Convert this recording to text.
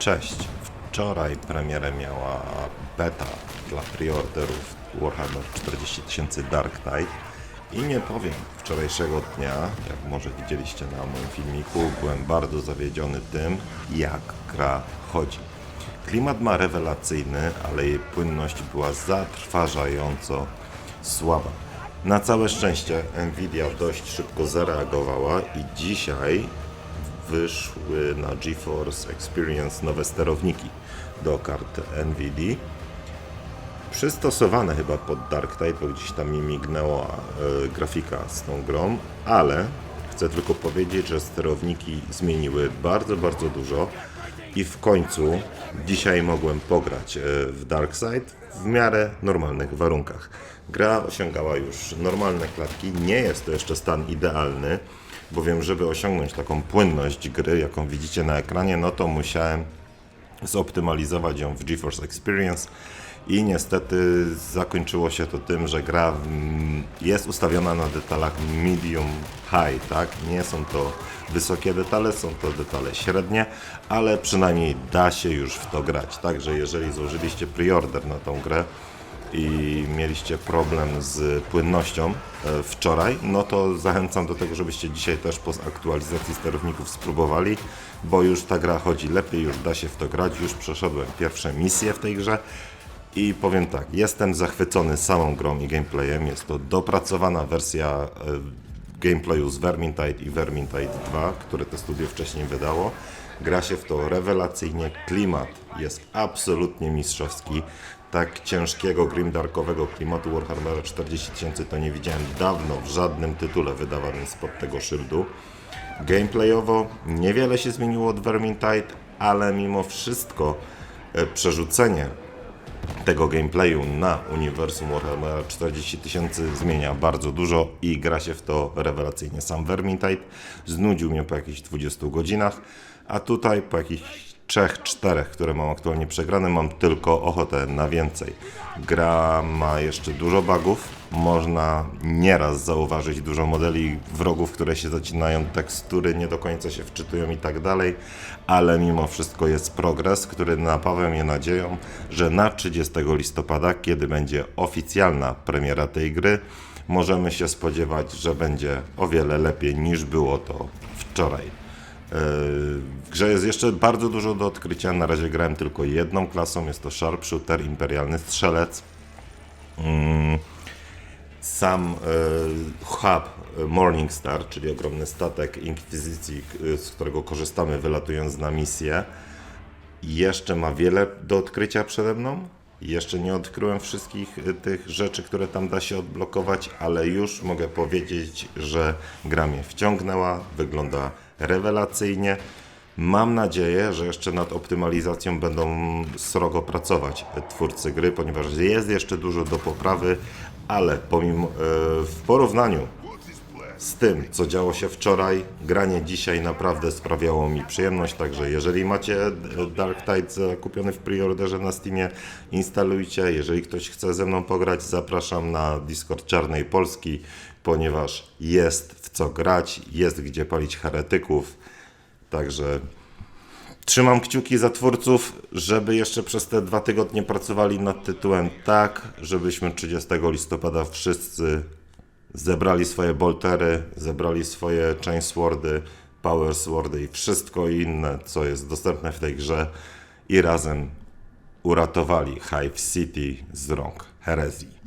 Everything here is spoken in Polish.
Cześć. Wczoraj premierę miała beta dla preorderów Warhammer 40 000 Dark Tide i nie powiem, wczorajszego dnia, jak może widzieliście na moim filmiku, byłem bardzo zawiedziony tym, jak gra chodzi. Klimat ma rewelacyjny, ale jej płynność była zatrważająco słaba. Na całe szczęście Nvidia dość szybko zareagowała i dzisiaj wyszły na GeForce Experience nowe sterowniki do kart NVIDIA. Przystosowane chyba pod Dark Tide, bo gdzieś tam mi mignęła e, grafika z tą grą, ale chcę tylko powiedzieć, że sterowniki zmieniły bardzo, bardzo dużo i w końcu dzisiaj mogłem pograć e, w Dark Side w miarę normalnych warunkach. Gra osiągała już normalne klatki, nie jest to jeszcze stan idealny, bowiem żeby osiągnąć taką płynność gry, jaką widzicie na ekranie, no to musiałem zoptymalizować ją w GeForce Experience i niestety zakończyło się to tym, że gra jest ustawiona na detalach medium high, tak? Nie są to wysokie detale, są to detale średnie, ale przynajmniej da się już w to grać. Także jeżeli złożyliście preorder na tą grę, i mieliście problem z płynnością e, wczoraj, no to zachęcam do tego, żebyście dzisiaj też po aktualizacji sterowników spróbowali, bo już ta gra chodzi lepiej, już da się w to grać, już przeszedłem pierwsze misje w tej grze i powiem tak, jestem zachwycony samą grą i gameplayem, jest to dopracowana wersja e, gameplayu z Vermintide i Vermintide 2, które to studio wcześniej wydało. Gra się w to rewelacyjnie, klimat jest absolutnie mistrzowski. Tak ciężkiego, grimdarkowego klimatu Warhammera 40 000 to nie widziałem dawno w żadnym tytule wydawanym spod tego szyldu. Gameplayowo niewiele się zmieniło od Vermintide, ale mimo wszystko e, przerzucenie tego gameplayu na uniwersum Warhammera 40 tysięcy zmienia bardzo dużo i gra się w to rewelacyjnie. Sam Vermintide znudził mnie po jakichś 20 godzinach, a tutaj po jakichś 3-4, które mam aktualnie przegrane, mam tylko ochotę na więcej. Gra ma jeszcze dużo bugów, można nieraz zauważyć dużo modeli wrogów, które się zacinają, tekstury nie do końca się wczytują i tak dalej, ale mimo wszystko jest progres, który napawa mnie nadzieją, że na 30 listopada, kiedy będzie oficjalna premiera tej gry, możemy się spodziewać, że będzie o wiele lepiej niż było to wczoraj. W grze jest jeszcze bardzo dużo do odkrycia. Na razie grałem tylko jedną klasą. Jest to Sharpshooter, Imperialny Strzelec. Mm, Sam e, hub e, Morningstar, czyli ogromny statek Inkwizycji, z którego korzystamy wylatując na misję, jeszcze ma wiele do odkrycia przede mną. Jeszcze nie odkryłem wszystkich y, tych rzeczy, które tam da się odblokować, ale już mogę powiedzieć, że gra mnie wciągnęła, wygląda rewelacyjnie. Mam nadzieję, że jeszcze nad optymalizacją będą srogo pracować twórcy gry, ponieważ jest jeszcze dużo do poprawy, ale pomimo y, w porównaniu z tym, co działo się wczoraj, granie dzisiaj naprawdę sprawiało mi przyjemność, także jeżeli macie e, Dark Tide kupiony w preorderze na Steamie, instalujcie. Jeżeli ktoś chce ze mną pograć, zapraszam na Discord Czarnej Polski, ponieważ jest co grać, jest gdzie palić heretyków, także Trzymam kciuki za twórców, żeby jeszcze przez te dwa tygodnie pracowali nad tytułem tak, żebyśmy 30 listopada wszyscy zebrali swoje boltery, zebrali swoje chainswordy, power swordy i wszystko inne, co jest dostępne w tej grze i razem uratowali Hive City z rąk herezji.